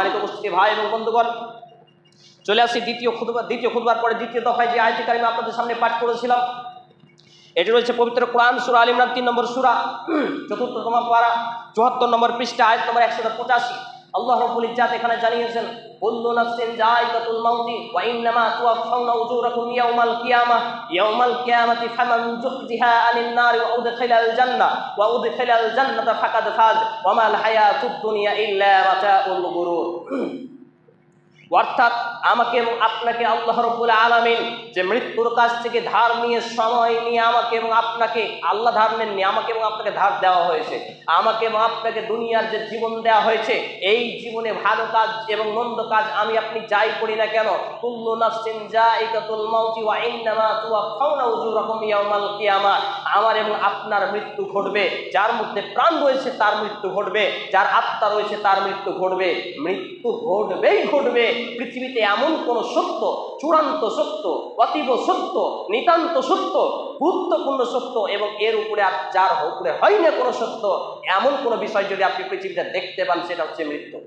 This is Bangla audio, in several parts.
সম্মানিত উপস্থিতি ভাই এবং বন্ধুগণ। চলে আসি দ্বিতীয় খুদবার দ্বিতীয় খুদবার পরে দ্বিতীয় দফায় যে আয়তি কারিমা আপনাদের সামনে পাঠ করেছিলাম। এটি রয়েছে পবিত্র কোরআন, সুরা আল ইমরান তিন নম্বর সুরা, চতুর্থতম পারা, চুয়াত্তর নম্বর পৃষ্ঠা, আয়াত নম্বর একশো পঁচাশি। আল্লাহ রব্বুল ইজ্জাত এখানে জানিয়েছেন, কুল্লু নাফসিন যায়কাতুল মাউতি ওয়া ইন্নামা তুওয়াফাউনা উজুরাকুম ইয়াউমাল কিয়ামাহ। ইয়াউমাল কিয়ামাতি ফামান যুহজিহা আনিন নার ওয়া উদখিলাল জান্নাহ। ওয়া উদখিলাল জান্নাতা ফাকাদ ফাজ। ওয়া মাল হায়াতুদ দুনিয়া ইল্লা মাতাউল গুরুর। অর্থাৎ আমাকে এবং আপনাকে আল্লাহ রব্বুল আলমিন যে মৃত্যুর কাছ থেকে ধার নিয়ে, সময় নিয়ে আমাকে এবং আপনাকে, আল্লাহ ধার নেননি, আমাকে এবং আপনাকে ধার দেওয়া হয়েছে। আমাকে এবং আপনাকে দুনিয়ার যে জীবন দেওয়া হয়েছে, এই জীবনে ভালো কাজ এবং মন্দ কাজ আমি আপনি যাই করি না কেন? কুল্লু নাফসিন জাইকাতুল মাউতি ওয়া ইন্নামা তুওয়াফাউনা উজুরাকুম ইয়াউমাল কিয়ামা আমার এবং আপনার মৃত্যু ঘটবে, যার মধ্যে প্রাণ রয়েছে তার মৃত্যু ঘটবে, যার আত্মা রয়েছে তার মৃত্যু ঘটবে। মৃত্যু ঘটবেই ঘটবে, পৃথিবীতে এমন কোন সত্য, চূড়ান্ত সত্য, অতীব সত্য, নিতান্ত সত্য, গুরুত্বপূর্ণ সত্য এবং এর উপরে যার উপরে হয় না কোনো সত্য, এমন কোনো বিষয় যদি আপনি পৃথিবীতে দেখতে পান, সেটা হচ্ছে মৃত্যু।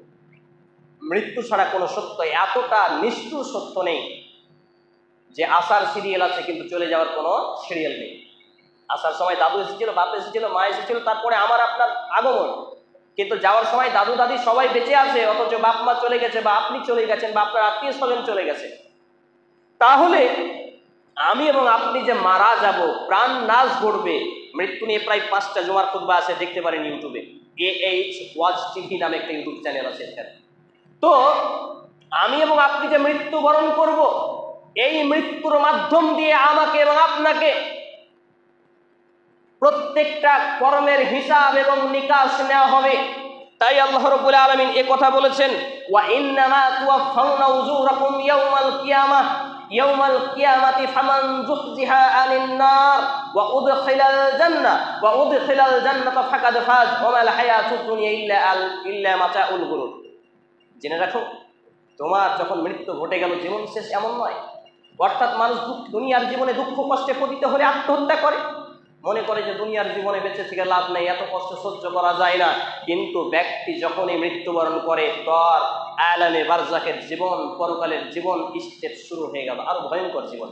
মৃত্যু ছাড়া কোনো সত্য এতটা নিষ্ঠুর সত্য নেই যে আসার সিরিয়াল আছে কিন্তু চলে যাওয়ার কোনো সিরিয়াল নেই। আসার সময় দাদু এসেছিল, বাপ এসেছিল, মা এসেছিল, তারপরে আমার আপনার আগমন। কিন্তু যাওয়ার সময় দাদু দাদি সবাই বেঁচে আছে, অথচ বাপ মা চলে গেছে বা আপনি চলে গেছেন বা আপনার আত্মীয় স্বজন চলে গেছে। তাহলে আমি এবং আপনি যে মারা যাব, প্রাণ নাশ ঘটবে, মৃত্যু নিয়ে প্রায় পাঁচটা জমার খুদবা আছে, দেখতে পারেন ইউটিউবে। এ এইচ ওয়াজ টিভি নামে একটা ইউটিউব চ্যানেল আছে তো আমি এবং আপনি যে মৃত্যুবরণ করব, এই মৃত্যুর মাধ্যম দিয়ে আমাকে এবং আপনাকে প্রত্যেকটা কর্মের হিসাব এবং নিকাশ নেওয়া হবে। তাই আল্লাহ রাব্বুল আলামিন এ কথা বলেছেন, ওয়া ইন্নামা তুওয়াফাউনা উজুরাকুম ইয়াউমাল কিয়ামাহ আনিন নার, ওয়া উদখিলাল জান্নাহ ওয়া উদখিলাল জান্নাতা ফাকাদ ফাজ, ওয়া মাল হায়াতুদ দুনিয়া ইল্লা আল, ইল্লা মাতাউল গুরুর জেনে রাখো, তোমার যখন মৃত্যু ঘটে গেল, জীবন শেষ এমন নয়। অর্থাৎ মানুষ দুঃখ- দুনিয়ার জীবনে দুঃখ, কষ্টে পতিত হলে আত্মহত্যা করে। মনে করে যে দুনিয়ার জীবনে বেঁচে থেকে লাভ নেই, এত কষ্ট সহ্য করা যায় না। কিন্তু ব্যক্তি যখনই মৃত্যুবরণ করে, তর, আলামে বারজাকের জীবন, পরকালের জীবন স্টেপ শুরু হয়ে গেল। আরও ভয়ঙ্কর জীবন।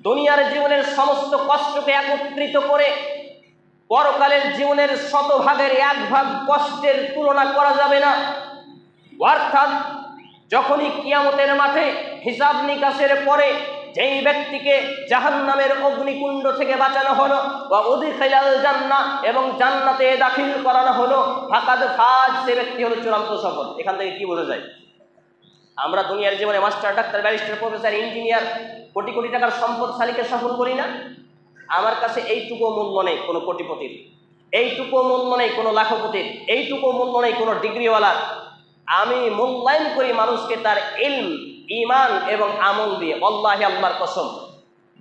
দুনিয়ার জীবনের সমস্ত কষ্টকে একত্রিত করে পরকালের জীবনের শতভাগের এক ভাগ কষ্টের তুলনা করা যাবে না। অর্থাৎ যখনই কিয়ামতের মাঠে হিসাব নিকাশের পরে যেই ব্যক্তিকে জাহান্নামের অগ্নিকুণ্ড থেকে বাঁচানো হলো বা উদিখাইলাল জান্না এবং জান্নাতে দাখিল করানো হলো, ফাকাদ ফাজ, সে ব্যক্তি হলো চূড়ান্ত সফল। এখান থেকে কি বোঝা যায়? আমরা দুনিয়ার জীবনে master, doctor, barrister, professor, engineer, কোটি কোটি টাকার সম্পদশালীকে সফল করি না? আমার কাছে এইটুকু মূল্য নেই কোনো কোটিপতির, এইটুকু মূল্য নেই কোনো লাখপতির, এইটুকু মূল্য নেই কোনো ডিগ্রিওয়ালার। আমি মূল্যায়ন করি মানুষকে তার ইলম ইমান এবং আমল দিয়ে অল্লাহ আল্লাহর কসম।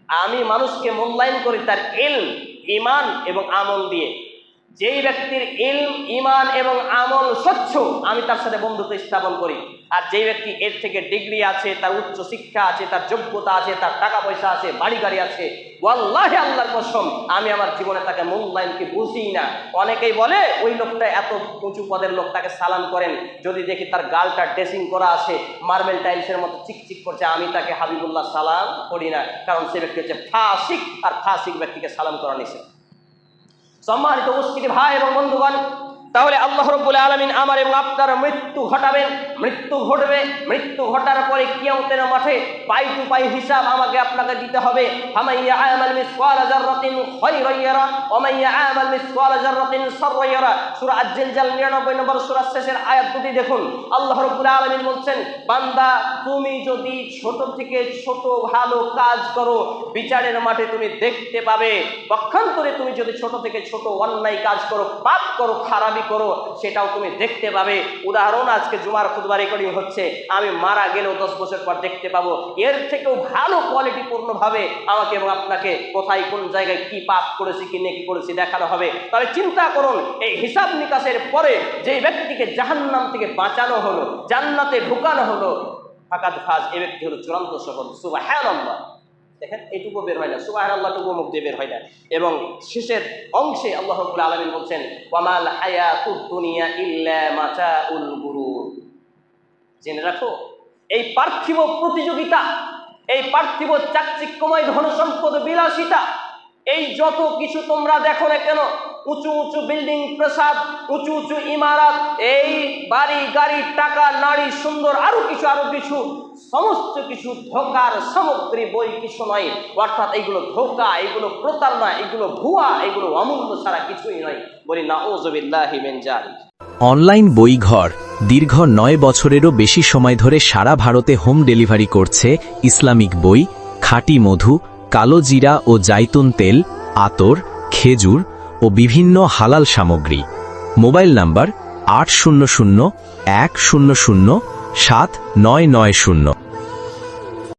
আমি মানুষকে মূল্যায়ন করি তার এল ইমান এবং আমল দিয়ে। যেই ব্যক্তির ইলম ইমান এবং আমল স্বচ্ছ, আমি তার সাথে বন্ধুত্ব স্থাপন করি। আর যেই ব্যক্তি এর থেকে ডিগ্রি আছে, তার উচ্চ শিক্ষা আছে, তার যোগ্যতা আছে, তার টাকা পয়সা আছে বাড়ি গাড়ি আছে, ওয়াল্লাহে আল্লাহর কসম, আমি আমার জীবনে তাকে মূল্যায়নকে বুঝি না। অনেকেই বলে, ওই লোকটা এত উঁচু পদের লোক, তাকে সালাম করেন। যদি দেখি তার গালটা ড্রেসিং করা আছে, মার্বেল টাইলসের মতো চিকচিক করছে, আমি তাকে হাবিবুল্লাহ সালাম করি না। কারণ সে ব্যক্তি হচ্ছে ফাসিক, আর ফাসিক ব্যক্তিকে সালাম করা নিষেধ। সম্মানিত উপস্থিতি ভাই এবং বন্ধুগণ তাহলে আল্লাহ রব্বুল আলমিন আমার এবং আপনার মৃত্যু ঘটাবেন, মৃত্যু ঘটবে, মৃত্যু ঘটার পরে কিয়ামতের মাঠে পাই টু পাই হিসাব আমাকে আপনাকে দিতে হবে। 99 নম্বর সূরা শেষের আয়াত দুটি দেখুন। আল্লাহ রব্বুল আলামিন বলছেন, বান্দা, তুমি যদি ছোট থেকে ছোট ভালো কাজ করো, বিচারের মাঠে তুমি দেখতে পাবে। পক্ষান্তরে তুমি যদি ছোট থেকে ছোট অন্যায় কাজ করো, পাপ করো, খারাপি করো, সেটাও তুমি দেখতে পাবে। উদাহরণ আজকে জুমার খুদবার রেকর্ডিং হচ্ছে, আমি মারা গেলেও দশ বছর পর দেখতে পাবো। এর থেকেও ভালো কোয়ালিটিপূর্ণভাবে আমাকে এবং আপনাকে কোথায় কোন জায়গায় কি পাপ করেছি, কি নেকি করেছি দেখানো হবে। তবে চিন্তা করুন, এই হিসাব নিকাশের পরে যে ব্যক্তিকে জাহান্নাম থেকে বাঁচানো হলো, জান্নাতে ঢুকানো হলো, ফাকাদ ফাজ, এ ব্যক্তি হলো চূড়ান্ত সফল। সুবাহ দেখেন, এটুকু বের হয় না। সুবাহ আল্লাহটুকু মুখ দিয়ে বের হয় না। এবং শেষের অংশে আল্লাহ আলমিন বলছেন, ওয়ামাল হায়াতুদ জেনে রাখো, এই পার্থিব প্রতিযোগিতা, এই পার্থিব চাকচিক্যময় ধনসম্পদ বিলাসিতা, এই যত কিছু তোমরা দেখো না কেন উঁচু উঁচু বিল্ডিং, প্রসাদ, উঁচু উঁচু ইমারত, এই বাড়ি, গাড়ি, টাকা নারী সুন্দর আরও কিছু আরও কিছু, সমস্ত কিছু ধোকার সামগ্রী, বই কিছু নয়। অর্থাৎ এইগুলো ধোকা এগুলো প্রতারণা এগুলো ভুয়া এগুলো অমূল্য ছাড়া কিছুই নয়। বলি না ওজবিল্লাহি মিন জালিক অনলাইন বইঘর দীর্ঘ নয় বছরেরও বেশি সময় ধরে সারা ভারতে হোম ডেলিভারি করছে ইসলামিক বই, খাঁটি মধু, কালো জিরা ও জাইতুন তেল, আতর, খেজুর ও বিভিন্ন হালাল সামগ্রী। মোবাইল নাম্বার আট শূন্য শূন্য এক শূন্য শূন্য সাত নয় নয় শূন্য।